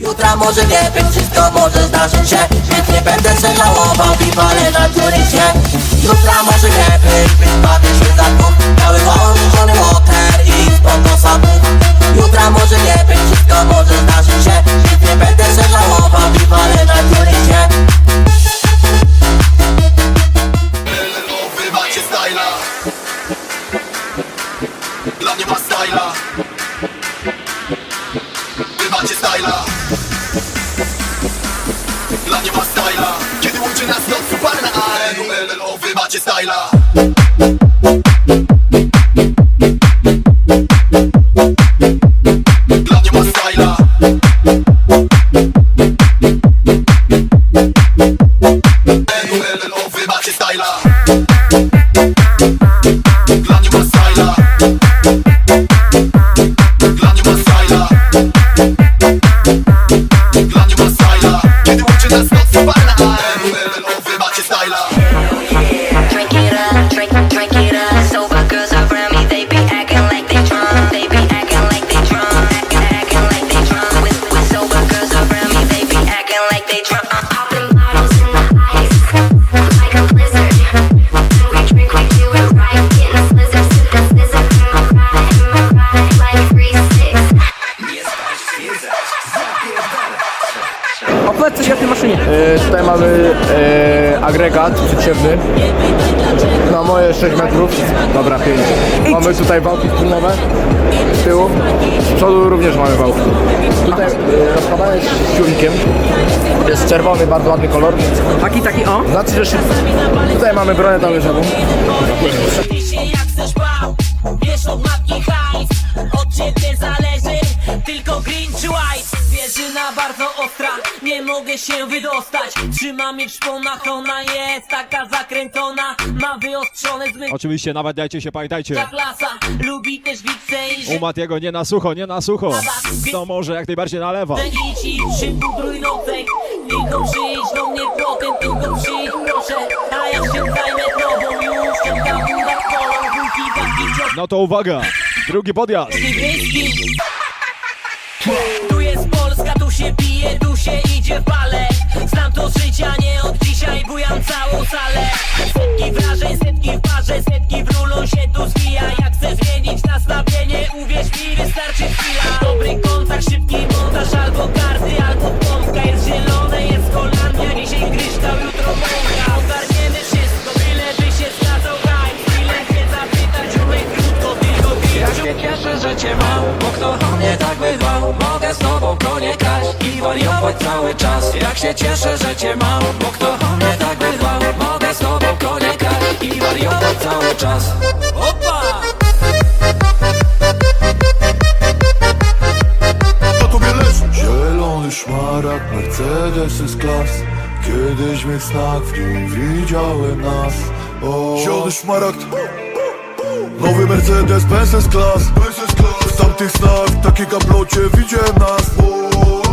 Jutra może nie być, wszystko może zdarzyć się. Więc nie będę się żałował i palę na się. Jutra nie macie tutaj mamy e, agregat przysiewny na moje 6 metrów, dobra 5. Mamy tutaj wałki spółnowe z tyłu, z przodu również mamy wałki. Tutaj e, rozkładane z ciurkiem, jest czerwony, bardzo ładny kolor, Taki, taki, o. znaczy, że szybko. Tutaj mamy broń talerzową. White Zwierzyna bardzo ostra, nie mogę się wydostać Trzyma mnie w szponach, ona jest taka zakręcona Ma wyostrzone zmysły Oczywiście, nawet dajcie się, pamiętajcie. klasa Lubi też wice i U Matiego nie na sucho, nie na sucho. To może jak najbardziej nalewa. nocek Tylko przyjdź do mnie potem, tylko przyjdź proszę A ja się zajmę tobą już Czekam buda w kolą, wójki, waki, No to uwaga, drugi podjazd. Wiejski. Się się idzie w bale Znam to z życia, nie od dzisiaj bujam całą salę. Setki wrażeń, setki w parze, setki w rulą się tu zwija. Jak chcę zmienić nastawienie, uwierz mi, wystarczy chwila. Dobry kontakt, szybki montaż, albo karty, albo pompka. Jest zielone, jest Holandia, dzisiaj kryształ, jutro mąka. Ogarniemy wszystko, byle by się zgadzał hajs. Chwilę cię zapytać, ziomek, krótko, tylko Ja pić się cieszę, że cię mam, bo kto o mnie tak bywał Mogę z tobą kraść i wariować cały czas. Jak się cieszę, że cię mam, bo kto o mnie tak bywał Mogę z tobą konie kraść i wariować cały czas. Opa! To tobie leży Zielony szmaragd, Mercedes z klas. Kiedyś w snach w nim widziałem nas. O. Zielony szmaragd Nowy Mercedes, Benz z klas W tamtych snach, takie gablocie widziałem nas o.